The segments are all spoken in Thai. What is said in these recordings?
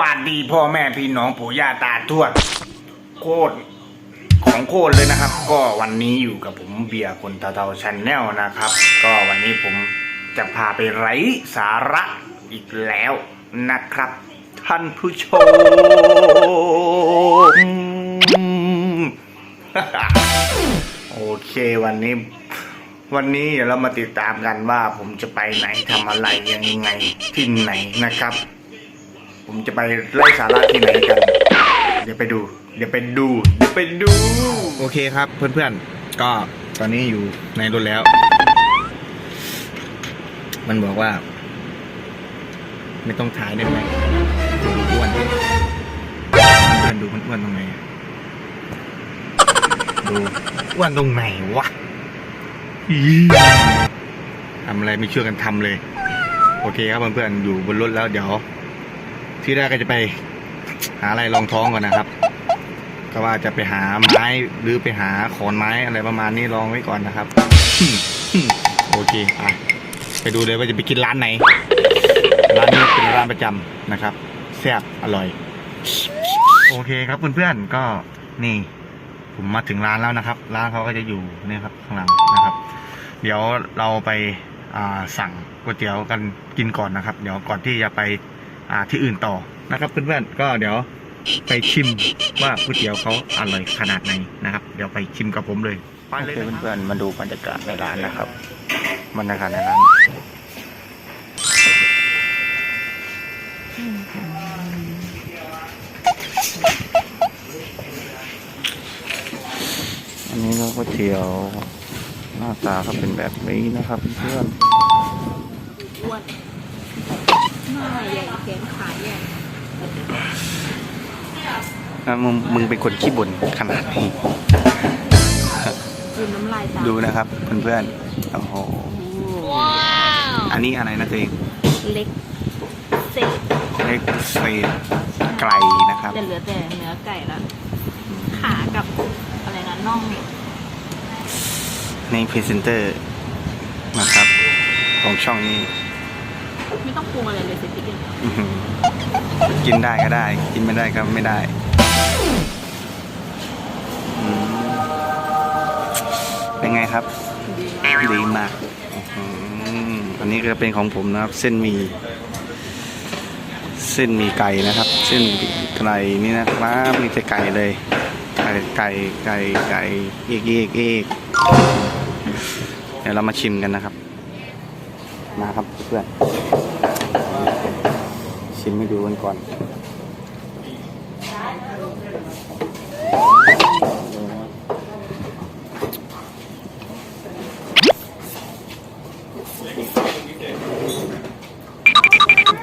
วัสดีพ่อแม่พี่น้องปู่ย่าตาทวดโคตรของโคตรเลยนะครับ ก็วันนี้อยู่กับผมเบียร์คนตาเทาชันแนลนะครับ ก็วันนี้ผมจะพาไปไร้สาระอีกแล้วนะครับ ท่านผู้ชม โอเควันนี้ วันนี้เดี๋ยวเรามาติดตามกันว่าผมจะไปไหนทำอะไรยังไงที่ไหนนะครับ ผมจะไปไล่สาระที่ไหนกัน เดี๋ยวไปดู เดี๋ยวไปดู เดี๋ยวไปดู โอเคครับเพื่อนๆ ก็ตอนนี้อยู่ในรถแล้ว มันบอกว่า ไม่ต้องถ่ายได้ไหมดูอ้วนเพื่อนดูมันอ้วนตรงไหนดูอ้วนตรงไหนวะทำอะไรไม่เชื่อกันทำเลย โอเคครับเพื่อนๆอยู่บนรถแล้วเดี๋ยว ที่แรกก็จะไปหาอะไรรองท้องก่อนนะครับ ก็ว่าจะไปหาไม้หรือไปหาขอนไม้อะไรประมาณนี้ลองไว้ก่อนนะครับโอเคไปไปดูเลยว่าจะไปกินร้านไหน ร้านนี้เป็นร้านประจำนะครับแซ่บอร่อย โอเคครับเพื่อนๆก็นี่ ผมมาถึงร้านแล้วนะครับ ร้านเขาก็จะอยู่นี่ครับข้างหลังนะครับ เดี๋ยวเราไปสั่งก๋วยเตี๋ยวกันกินก่อนนะครับ เดี๋ยวก่อนที่จะไป ที่อื่นต่อนะครับเพื่อนๆก็เดี๋ยวไปชิมว่าก๋วยเตี๋ยวเขาอร่อยขนาดไหนนะครับ เดี๋ยวไปชิมกับผมเลยไปเลยเพื่อนๆมาดูบรรยากาศในร้านนะครับบรรยากาศในร้านอันนี้ก็ก๋วยเตี๋ยวหน้าตาเขาเป็นแบบนี้นะครับเพื่อนอ้ วนหน้าใหญ่แขนขาใหญ่แล้วมึงมึงเป็นคนขี้บ่นขนาดนี้ กินน้ำลายตามดูนะครับเพื่อนๆโอ้โหว้าวอันนี้อะไรนะตัวเองเล็กเศษเล็กเศษไก่นะครับ แต่เหลือแต่เนื้อไก่แล้ว ขากับอะไรนะน่องในพรีเซนเตอร์นะครับ ของช่องนี้ ไม่ต้องปรุงอะไรเลยเสร็จทีเดียวอื้อหือกินได้ก็ได้ กินไม่ได้ก็ไม่ได้อืมเป็นไงครับดีมากอื้อหืออันนี้ก็เป็นของผมนะครับ เส้นหมีเส้นหมีไก่นะครับ เส้นหมี่ไก่นี่นะครับมีแต่ไก่เลย ไก่ไก่ไก่ไก่เอีกอีกอีกเดี๋ยวเรามาชิมกันนะครับ มาครับเพื่อนชิมให้ดูกันก่อน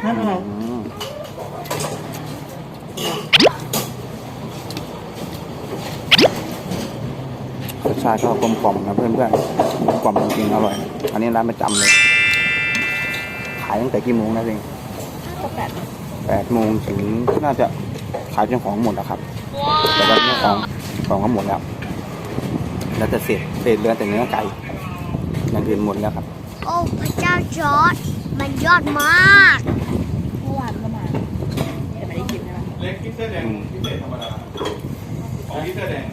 อืมรสชาติก็กลมกล่อมนะเพื่อนเพื่อนๆกลมกล่อมจริงๆอร่อย อันนี้ร้านประจำเลยขายตั้งแต่กี่โมงนะเองก็แบบแปดโมงถึงน่าจะขายจนของหมดแล้วครับ แต่ว่าเนื้อของของก็หมดแล้ว แล้วจะเศษเศษเหลือแต่เนื้อไก่อย่างอื่นหมดแล้วครับ โอ้พระเจ้าจอร์ดมันยอดมากเมื่อวานก็มาแต่ไม่ได้กินใช่ไหมเล็กพิเศษแดงพิเศษธรรมดาของพิเศษแดง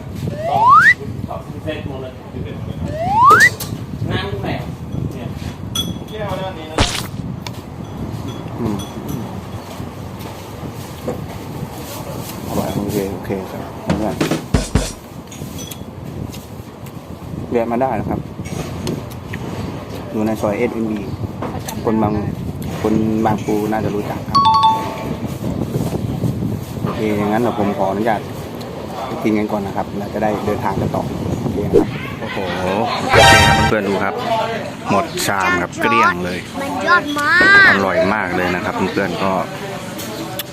เสร็จหมดเลยพิเศษธรรมดาน้ำตรงไหนเนี่ยแก้วด้านนี้นะ อืมอร่อยโอเคโอเคครับเพื่อนเรียนมาได้นะครับ อยู่ในซอยเอสเอ็นบีคนบางคนบางปูน่าจะรู้จักครับ โอเคงั้นเดี๋ยวผมขออนุญาตกินกันก่อนนะครับแล้วจะได้เดินทางกันต่อ เคครับเพื่อนๆดูครับ หมดชามครับเกลี้ยงเลยมันยอดมากอร่อยมากเลยนะครับเพื่อนๆก็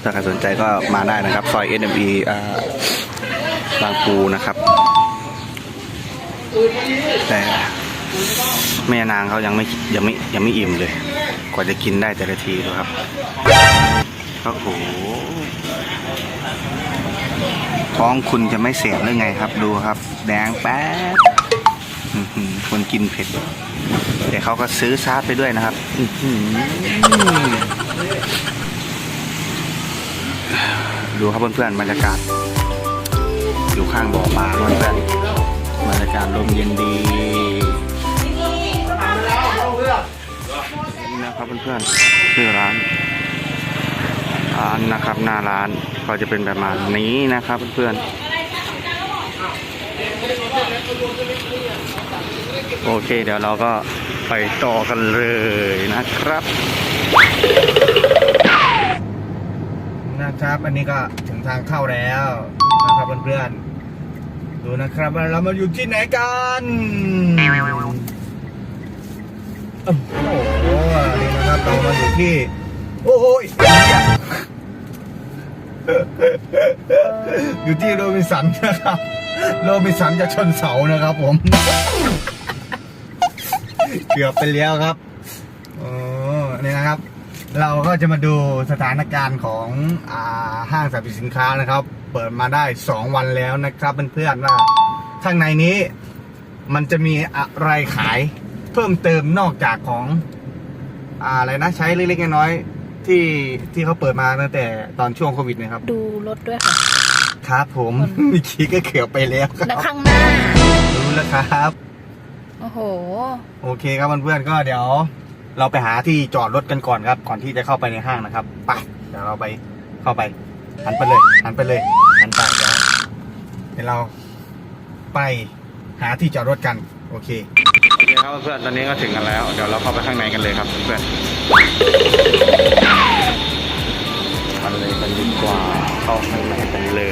ถ้าใครสนใจก็มาได้นะครับซอย SME อ่าบางปูนะครับ แต่แม่นางเขายังไม่ยังไม่ยังไม่อิ่มเลย กว่าจะกินได้แต่ละทีดูครับโอ้โหท้องคุณจะไม่เสียหรือไงครับดูครับ แดงแป๊ดอื้อหือ คนกินเผ็ด แต่เขาก็ซื้อซาดไปด้วยนะครับดูครับเพื่อนๆบรรยากาศ อยู่ข้างบ่อปลาเพื่อนๆบรรยากาศลมเย็นดีนี่นะครับเพื่อนๆชื่อร้านร้านนะครับ หน้าร้านก็จะเป็นแบบมานี้นะครับเพื่อนๆ โอเค เดี๋ยวเราก็ไปต่อกันเลยนะครับ นะครับ อันนี้ก็ถึงทางเข้าแล้วนะครับเพื่อนๆดูนะครับว่าเรามาอยู่ที่ไหนกันโอ้โหนี่นะครับเรามาอยู่ที่ โอ้ยอยู่ที่โรบินสันนะครับ โรบินสันจะชนเสานะครับผม เกือบไปแล้วครับโอ้นี่นะครับ เราก็จะมาดูสถานการณ์ของอาห้างสรรพสินค้านะครับ เปิดมาได้ 2 วันแล้วนะครับเพื่อนๆว่าข้างในนี้มันจะมีอะไรขายเพิ่มเติมนอกจากของอ่าอะไรนะใช้เล็กๆน้อยๆที่ที่เขาเปิดมาตั้งแต่ตอนช่วงโควิดนะครับ ดูรถด้วยค่ะ ครับผมเมื่อกี้ก็เกือบไปแล้วคแล้วรับข้างหน้า รู้แล้วครับ โอ้โห โอเคครับเพื่อนๆก็เดี๋ยว เราไปหาที่จอดรถกันก่อนครับ ก่อนที่จะเข้าไปในห้างนะครับไปเดี๋ยวเราไปเข้าไป หันไปเลย หันไปเลย หันไปเดี๋ยวเดี๋ยวเราไปหาที่จอดรถกัน โอเคโอเคครับเพื่อนตอนนี้ก็ถึงกันแล้ว เดี๋ยวเราเข้าไปข้างในกันเลยครับเพื่อนไปเลยกันดีกว่าเข้าข้างในกันเลย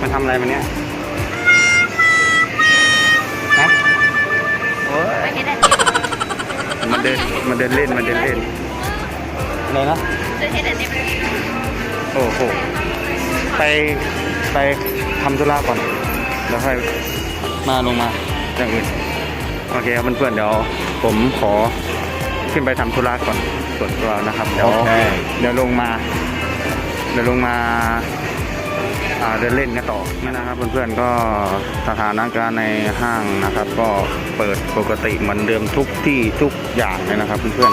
มันทำอะไรมันเนี้ยฮะโอ้ยมันเดินมันเดินเล่นมันเดินเล่นอะไรนะโอ้โหไปไปทำธุระก่อนแล้วค่อยมาลงมาอย่างอื่นโอเคครับเพื่อนๆเดี๋ยวผมขอขึ้นไปทำธุระก่อนส่วนตัวนะครับเดี๋ยวโอเคเดี๋ยวลงมา เดี๋ยวลงมา อ่าเดินเล่นกันต่อนี่นะครับเพื่อนๆก็สถานการณ์ในห้างนะครับ ก็เปิดปกติเหมือนเดิมทุกที่ทุกอย่างเลยนะครับเพื่อน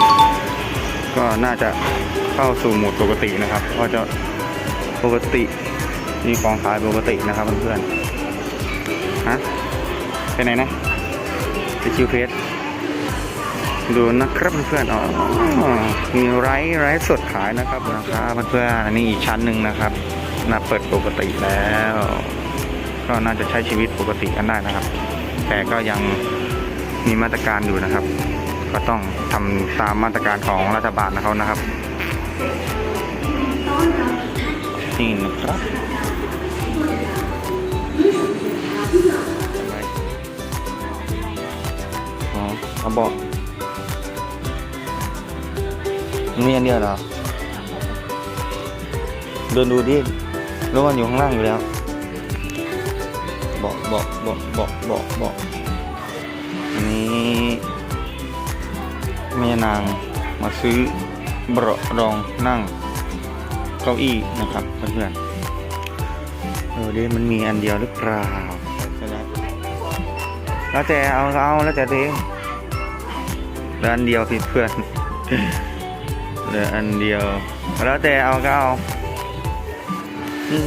ๆก็น่าจะเข้าสู่โหมดปกตินะครับ ก็จะปกติมีของขายปกตินะครับเพื่อนๆฮะไปไหนนะไปคิวเพจดูนะครับเพื่อนๆอ๋อมีไร้ไร้สดขายนะครับนะครับเพื่อนๆอันนี้อีกชั้นหนึ่งนะครับ นาเปิดปกติแล้ว ก็น่าจะใช้ชีวิตปกติกันได้นะครับ แต่ก็ยังมีมาตรการอยู่นะครับ ก็ต้องทำตามมาตรการของรัฐบาลนะครับนะครับนี่นะครับอ๋อเอาบอกมีอันเดียวเหรอเดินดูดิ รถมันอยู่ข้างล่างอยู่แล้วเบาะเบาะเบาะเบาะเบาะเบาอันนี้แม่นางมาซื้อเบาะรองนั่งเก้าอี้นะครับเพื่อนๆเออเดิมันมีอันเดียวหรือเปล่าแล้วแต่เอาเอาแล้วแต่ตัวเองเหลืออันเดียวพี่เพื่อนเหลืออันเดียว แล้วแต่เอาก็เอา อืม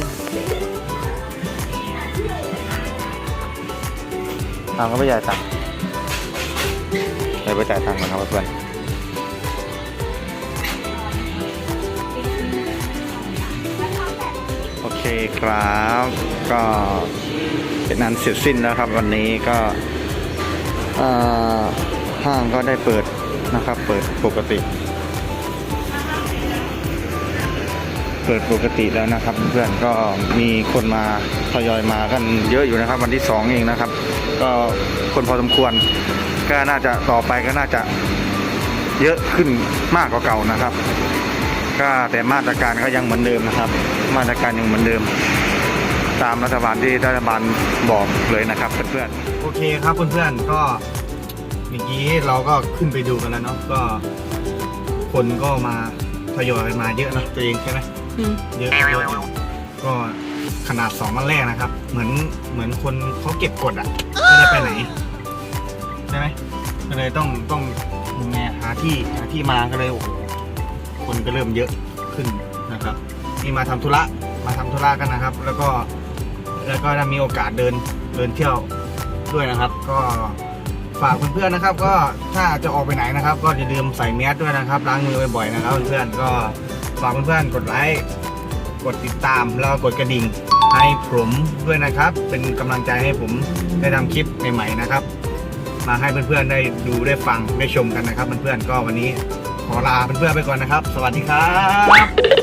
เอาก็ไปจ่ายตังค์เดี๋ยวไปจ่ายตังค์ก่อนครับเพื่อนโอเคครับ ก็เป็นนันเสร็จสิ้นแล้วครับ วันนี้ก็ห้างก็ได้เปิดนะครับ เปิดปกติ เปิดปกติแล้วนะครับ เพื่อนก็มีคนมาทยอยมากันเยอะอยู่นะครับ วันที่สองเองนะครับ ก็คนพอสมควร ก็น่าจะต่อไปก็น่าจะเยอะขึ้นมากกว่าเก่านะครับ ก็แต่มาตรการก็ยังเหมือนเดิมนะครับ มาตรการยังเหมือนเดิม ตามรัฐบาลที่รัฐบาลบอกเลยนะครับเพื่อนๆโอเคครับเพื่อนๆก็เมื่อกี้เราก็ขึ้นไปดูกันแล้วเนาะก็คนก็มาทยอยมาเยอะนะตัวเองใช่ไหม เยอะเยอะก็ขนาดสองวันแรกนะครับ เหมือนเหมือนคนเขาเก็บกดอะไม่ได้ไปไหนใช่ไหมก็เลยต้องต้องงไงหาที่หาที่มาก็เลยโอ้โหคนก็เริ่มเยอะขึ้นนะครับนี่มาทำธุระมาทำธุระกันนะครับ แล้วก็แล้วก็ได้มีโอกาสเดินเดินเที่ยวด้วยนะครับ ก็ฝากเพื่อนๆนะครับ ก็ถ้าจะออกไปไหนนะครับ ก็อย่าลืมใส่แมสด้วยนะครับล้างมือบ่อยๆนะครับเพื่อนๆก็ ฝากเพื่อนๆกดไลค์กดติดตามแล้วกดกระดิ่งให้ผมด้วยนะครับ เป็นกำลังใจให้ผมได้ทำคลิปใหม่ๆนะครับ มาให้เพื่อนๆได้ดูได้ฟังได้ชมกันนะครับเพื่อนๆก็วันนี้ขอลาเพื่อนๆไปก่อนนะครับ สวัสดีครับ